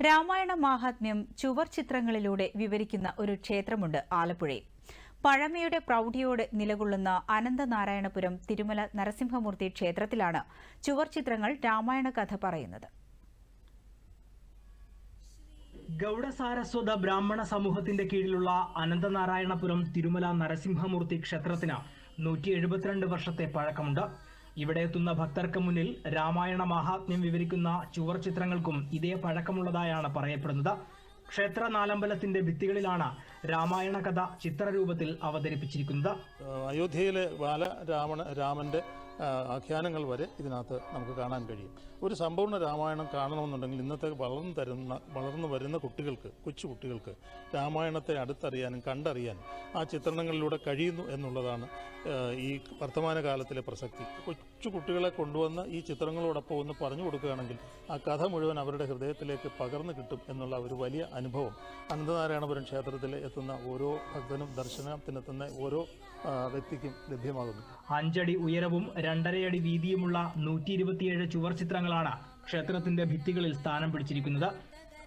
രാമായണ മാഹാത്മ്യം ചുവർ ചിത്രങ്ങളിലൂടെ വിവരിക്കുന്ന ഒരു ക്ഷേത്രമുണ്ട് ആലപ്പുഴയിൽ. പഴമയുടെ പ്രൌഢിയോട് നിലകൊള്ളുന്ന അനന്തനാരായണപുരം തിരുമല നരസിംഹമൂർത്തി ക്ഷേത്രത്തിലാണ് ചുവർ ചിത്രങ്ങൾ രാമായണ കഥ പറയുന്നത്. ഗൗഡസാരസ്വത ബ്രാഹ്മണ സമൂഹത്തിന്റെ കീഴിലുള്ള അനന്തനാരായണപുരം തിരുമല നരസിംഹമൂർത്തി ക്ഷേത്രത്തിന് നൂറ്റി എഴുപത്തിരണ്ട് വർഷത്തെ പഴക്കമുണ്ട്. ഇവിടെ എത്തുന്ന ഭക്തർക്ക് മുന്നിൽ രാമായണ മഹാത്മ്യം വിവരിക്കുന്ന ചുവർ ചിത്രങ്ങൾക്കും ഇതേ പഴക്കമുള്ളതായാണ് പറയപ്പെടുന്നത്. ക്ഷേത്ര നാലമ്പലത്തിന്റെ ഭിത്തികളിലാണ് രാമായണ കഥ ചിത്രരൂപത്തിൽ അവതരിപ്പിച്ചിരിക്കുന്നത്. അയോധ്യയിലെ ബാല രാമണ രാമന്റെ ആഖ്യാനങ്ങൾ വരെ ഇതിനകത്ത് നമുക്ക് കാണാൻ കഴിയും. ഒരു സമ്പൂർണ രാമായണം കാണണമെന്നുണ്ടെങ്കിൽ ഇന്നത്തെ വളർന്നു തരുന്ന വളർന്നു വരുന്ന കുട്ടികൾക്ക് കൊച്ചു കുട്ടികൾക്ക് രാമായണത്തെ അടുത്തറിയാനും കണ്ടറിയാനും ആ ചിത്രണങ്ങളിലൂടെ കഴിയുന്നു എന്നുള്ളതാണ് ഈ വർത്തമാന കാലത്തിലെ പ്രസക്തി. കൊച്ചു കുട്ടികളെ കൊണ്ടുവന്ന് ഈ ചിത്രങ്ങളോടൊപ്പം ഒന്ന് പറഞ്ഞു കൊടുക്കുകയാണെങ്കിൽ ആ കഥ മുഴുവൻ അവരുടെ ഹൃദയത്തിലേക്ക് പകർന്നു കിട്ടും എന്നുള്ള ഒരു വലിയ അനുഭവം അനന്തനാരായണപുരം ക്ഷേത്രത്തിൽ എത്തുന്ന ഓരോ ഭക്തനും ദർശനത്തിനെത്തുന്ന ഓരോ വ്യക്തിക്കും ലഭ്യമാകുന്നു. അഞ്ചടി ഉയരവും രണ്ടരയടി വീതിയുമുള്ള നൂറ്റി ഇരുപത്തിയേഴ് ചുവർ ചിത്രങ്ങളാണ് ക്ഷേത്രത്തിന്റെ ഭിത്തികളിൽ സ്ഥാനം പിടിച്ചിരിക്കുന്നത്.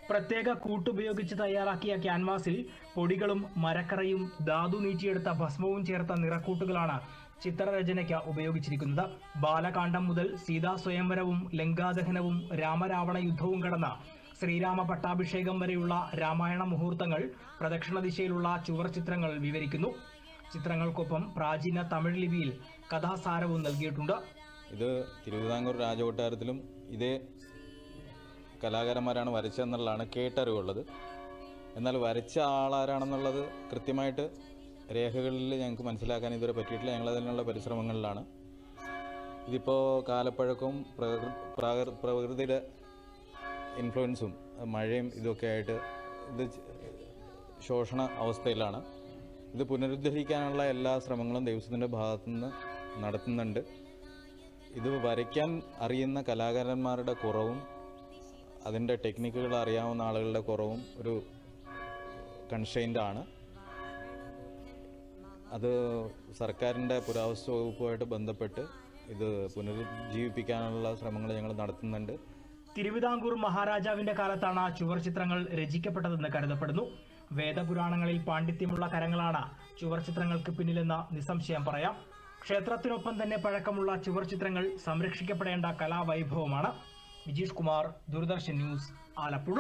പ്രത്യേക കൂട്ടുപയോഗിച്ച് തയ്യാറാക്കിയ ക്യാൻവാസിൽ പൊടികളും മരക്കറയും ധാതു നീറ്റിയെടുത്ത ഭസ്മവും ചേർത്ത നിറക്കൂട്ടുകളാണ് ചിത്രരചനയ്ക്ക് ഉപയോഗിച്ചിരിക്കുന്നത്. ബാലകാന്ഡം മുതൽ സീതാ സ്വയംവരവും ലങ്കാദഹനവും രാമരാവണ യുദ്ധവും കടന്ന ശ്രീരാമ പട്ടാഭിഷേകം വരെയുള്ള രാമായണ മുഹൂർത്തങ്ങൾ പ്രദക്ഷിണ ദിശയിലുള്ള ചുവർ ചിത്രങ്ങൾ വിവരിക്കുന്നു. ചിത്രങ്ങൾക്കൊപ്പം പ്രാചീന തമിഴ് ലിപിയിൽ കഥാസാരവും നൽകിയിട്ടുണ്ട്. ഇത് തിരുവിതാംകൂർ രാജകൊട്ടാരത്തിലും ഇതേ കലാകാരന്മാരാണ് വരച്ചതെന്നുള്ളതാണ് കേട്ടറിവുള്ളത്. എന്നാൽ വരച്ച ആളാരാണെന്നുള്ളത് കൃത്യമായിട്ട് രേഖകളിൽ ഞങ്ങൾക്ക് മനസ്സിലാക്കാൻ ഇതുവരെ പറ്റിയിട്ടില്ല. ഞങ്ങളതിനുള്ള പരിശ്രമങ്ങളിലാണ്. ഇതിപ്പോൾ കാലപ്പഴക്കവും പ്രകൃ പ്രാകൃ പ്രകൃതിയുടെ ഇൻഫ്ലുവൻസും മഴയും ഇതൊക്കെ ആയിട്ട് ഇത് ശോഷണ അവസ്ഥയിലാണ്. ഇത് പുനരുദ്ധരിക്കാനുള്ള എല്ലാ ശ്രമങ്ങളും ദൈവത്തിന്റെ ഭാഗത്തുനിന്ന് നടത്തുന്നുണ്ട്. ഇത് വരയ്ക്കാൻ അറിയുന്ന കലാകാരന്മാരുടെ കുറവും അതിന്റെ ടെക്നിക്കുകൾ അറിയാവുന്ന ആളുകളുടെ കുറവും ഒരു കൺഷൈന്റ് ആണ്. അത് സർക്കാരിന്റെ പുരാവസ്തു വകുപ്പുമായിട്ട് ബന്ധപ്പെട്ട് ഇത് പുനരുജ്ജീവിപ്പിക്കാനുള്ള ശ്രമങ്ങൾ ഞങ്ങൾ നടത്തുന്നുണ്ട്. തിരുവിതാംകൂർ മഹാരാജാവിന്റെ കാലത്താണ് ചുവർ ചിത്രങ്ങൾ രചിക്കപ്പെട്ടതെന്ന് കരുതപ്പെടുന്നു. വേദപുരാണങ്ങളിൽ പാണ്ഡിത്യമുള്ള കരങ്ങളാണ് ചുവർ ചിത്രങ്ങൾക്ക് പിന്നിലെന്ന് നിസ്സംശയം പറയാം. ക്ഷേത്രത്തിനൊപ്പം തന്നെ പഴക്കമുള്ള ചുവർ ചിത്രങ്ങൾ സംരക്ഷിക്കപ്പെടേണ്ട കലാവൈഭവമാണ്. വിജീഷ് കുമാർ ദൂരദർശൻ ന്യൂസ് ആലപ്പുഴ.